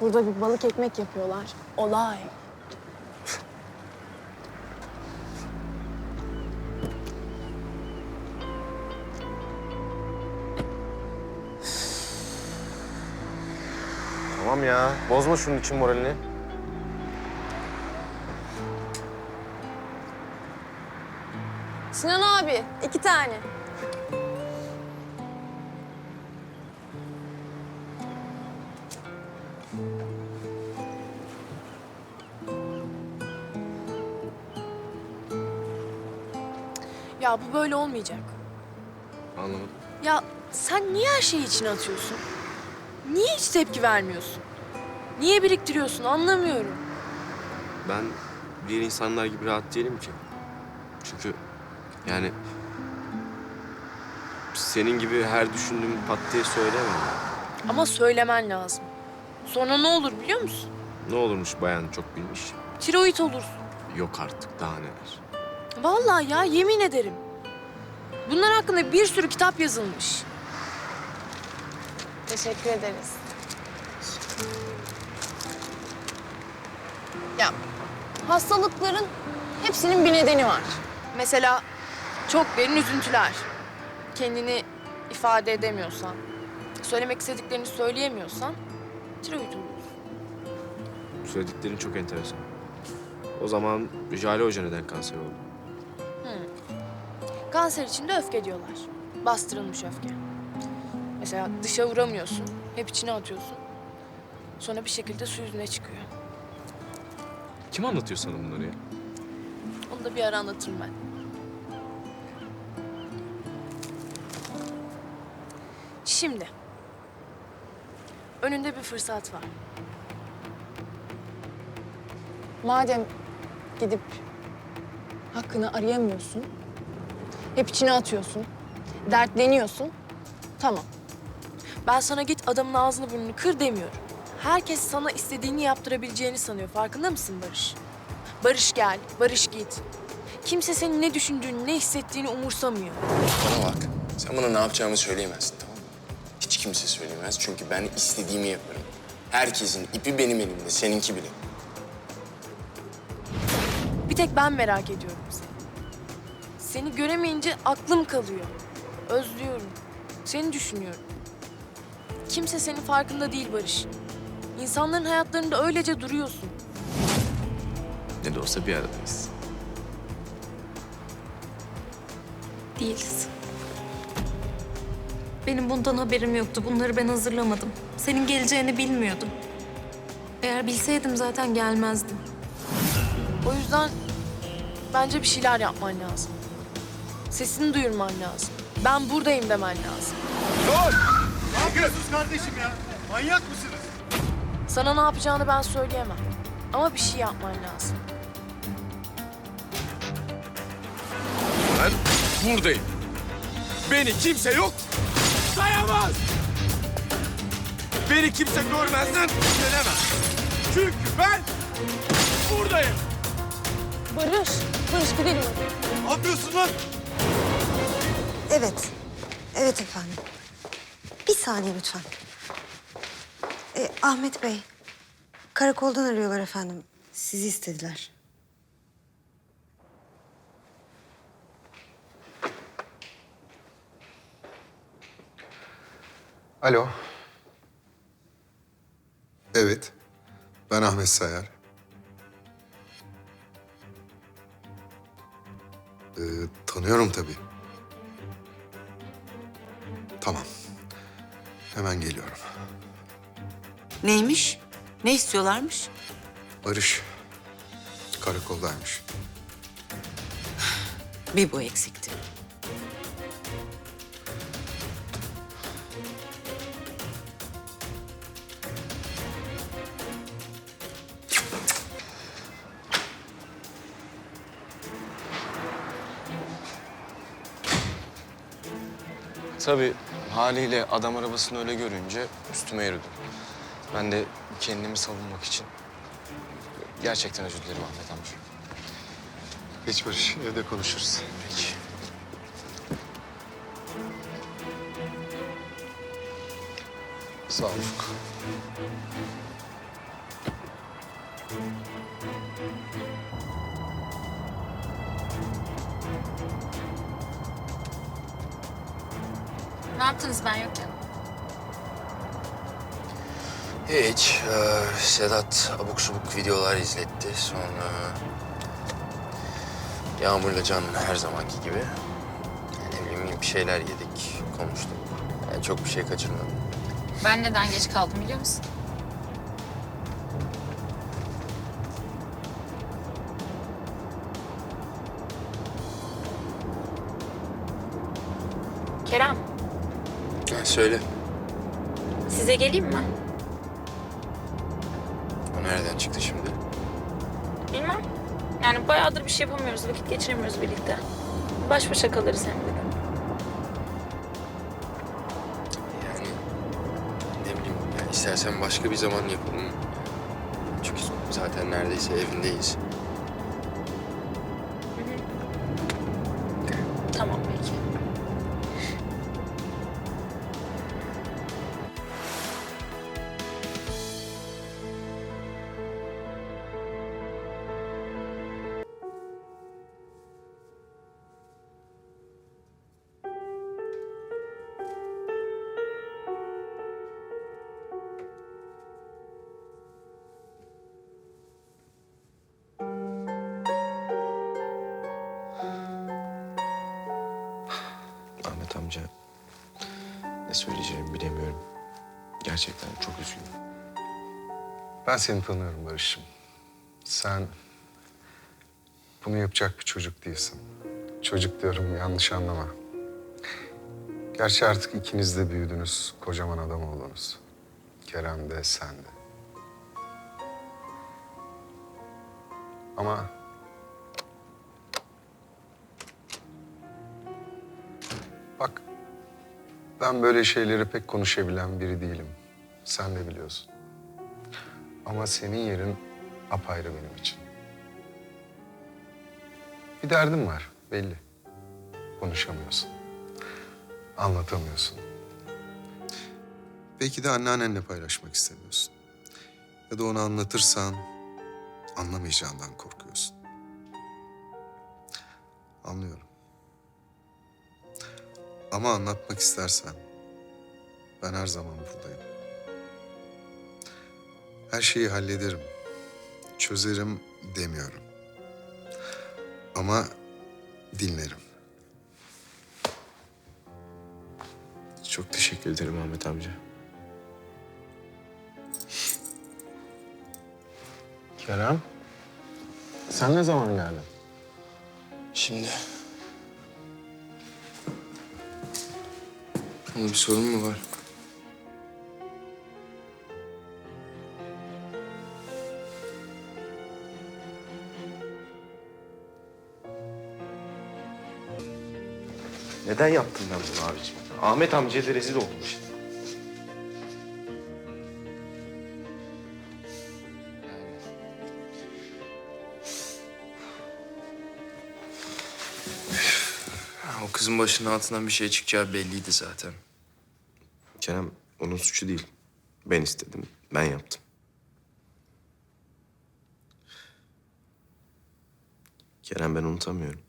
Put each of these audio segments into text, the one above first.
Burada bir balık ekmek yapıyorlar. Olay. Tamam ya. Bozma şunun için moralini. Sinan abi iki tane. Ya bu böyle olmayacak. Anlamadım. Ya sen niye her şeyi içine atıyorsun? Niye hiç tepki vermiyorsun? Niye biriktiriyorsun anlamıyorum. Ben diğer insanlar gibi rahat değilim ki. Çünkü yani senin gibi her düşündüğümü pat diye söyleyemem. Ama söylemen lazım. Sonra ne olur biliyor musun? Ne olurmuş bayan çok bilmiş. Tiroid olursun. Yok artık daha neler. Vallahi ya yemin ederim. Bunlar hakkında bir sürü kitap yazılmış. Teşekkür ederiz. Ya hastalıkların hepsinin bir nedeni var. Mesela çok derin üzüntüler. Kendini ifade edemiyorsan, söylemek istediklerini söyleyemiyorsan tiroid olursun. Söylediklerin çok enteresan. O zaman Jale Hoca neden kanser oldu? Kanser için de öfke diyorlar. Bastırılmış öfke. Mesela dışa vuramıyorsun, hep içine atıyorsun. Sonra bir şekilde su yüzüne çıkıyor. Kim anlatıyor sana bunları ya? Onu da bir ara anlatırım ben. Şimdi. Önünde bir fırsat var. Madem gidip hakkını arayamıyorsun, hep içine atıyorsun, dertleniyorsun, tamam. Ben sana git adamın ağzını burnunu kır demiyorum. Herkes sana istediğini yaptırabileceğini sanıyor. Farkında mısın Barış? Barış gel, Barış git. Kimse senin ne düşündüğünü, ne hissettiğini umursamıyor. Bana bak. Sen bana ne yapacağımı söyleyemezsin tamam mı? Hiç kimse söyleyemez çünkü ben istediğimi yaparım. Herkesin ipi benim elimde, seninki bile. Bir tek ben merak ediyorum seni. Seni göremeyince aklım kalıyor. Özlüyorum. Seni düşünüyorum. Kimse senin farkında değil Barış. İnsanların hayatlarında öylece duruyorsun. Ne de olsa bir aradayız. Değiliz. Benim bundan haberim yoktu. Bunları ben hazırlamadım. Senin geleceğini bilmiyordum. Eğer bilseydim zaten gelmezdim. O yüzden bence bir şeyler yapman lazım. Sesini duyurman lazım. Ben buradayım demen lazım. Ne yapıyorsunuz kardeşim ya? Manyak mısınız? Sana ne yapacağını ben söyleyemem. Ama bir şey yapman lazım. Ben buradayım. Beni kimse yok sayamaz. Beni kimse görmezden gelemez. Çünkü ben buradayım. Barış, Barış gidelim. Ne yapıyorsun lan? Evet. Evet efendim. Bir saniye lütfen. Ee, Ahmet Bey. Karakoldan arıyorlar efendim. Sizi istediler. Alo. Evet. Ben Ahmet Sayar. Ee, tanıyorum tabii. Hemen geliyorum. Neymiş? Ne istiyorlarmış? Barış karakoldaymış. Bir bu eksikti. Tabii haliyle adam arabasını öyle görünce üstüme yürüdü. Ben de kendimi savunmak için gerçekten özür dilerim Ahmet amca. Geç Barış, evde konuşuruz. Peki. Sağ ol Ufuk. Yaptınız ben yokken? Hiç. Ee, Sedat abuk subuk videolar izletti. Sonra Yağmur'la Can her zamanki gibi. Ne bileyim bir şeyler yedik, konuştuk. Yani çok bir şey kaçırmadım. Ben neden geç kaldım biliyor musun? Söyle. size geleyim mi? O nereden çıktı şimdi? Bilmem. Yani bayağıdır bir şey yapamıyoruz, vakit geçiremiyoruz birlikte. Baş başa kalırız hem dedim. Yani ne bileyim yani istersen başka bir zaman yapalım. Çünkü zaten neredeyse evindeyiz. Amca ne söyleyeceğimi bilemiyorum. Gerçekten çok üzgünüm. Ben seni tanıyorum Barış'ım. Sen bunu yapacak bir çocuk değilsin. Çocuk diyorum yanlış anlama. Gerçi artık ikiniz de büyüdünüz, kocaman adam oldunuz. Kerem de sen de. Ama ben böyle şeyleri pek konuşabilen biri değilim. Sen de biliyorsun. Ama senin yerin apayrı benim için. Bir derdin var belli. Konuşamıyorsun. Anlatamıyorsun. Belki de anneannenle paylaşmak istemiyorsun. Ya da onu anlatırsan anlamayacağından korkuyorsun. Anlıyorum. Ama anlatmak istersen ben her zaman buradayım. Her şeyi hallederim. Çözerim demiyorum. Ama dinlerim. Çok teşekkür ederim Ahmet amca. Kerem, sen ne zaman geldin? Şimdi... Ama bir sorun mu var? Neden yaptım ben bunu abiciğim? Ahmet amcaya da rezil oldum işte. O kızın başının altından bir şey çıkacağı belliydi zaten. Kerem onun suçu değil. Ben istedim, ben yaptım. Kerem ben unutamıyorum.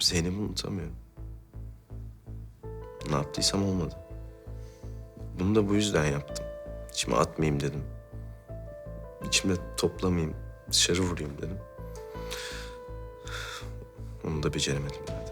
Zeynep'i unutamıyorum. Ne yaptıysam olmadı. Bunu da bu yüzden yaptım. İçime atmayayım dedim. İçimde toplamayayım, dışarı vurayım dedim. Onu da beceremedim zaten.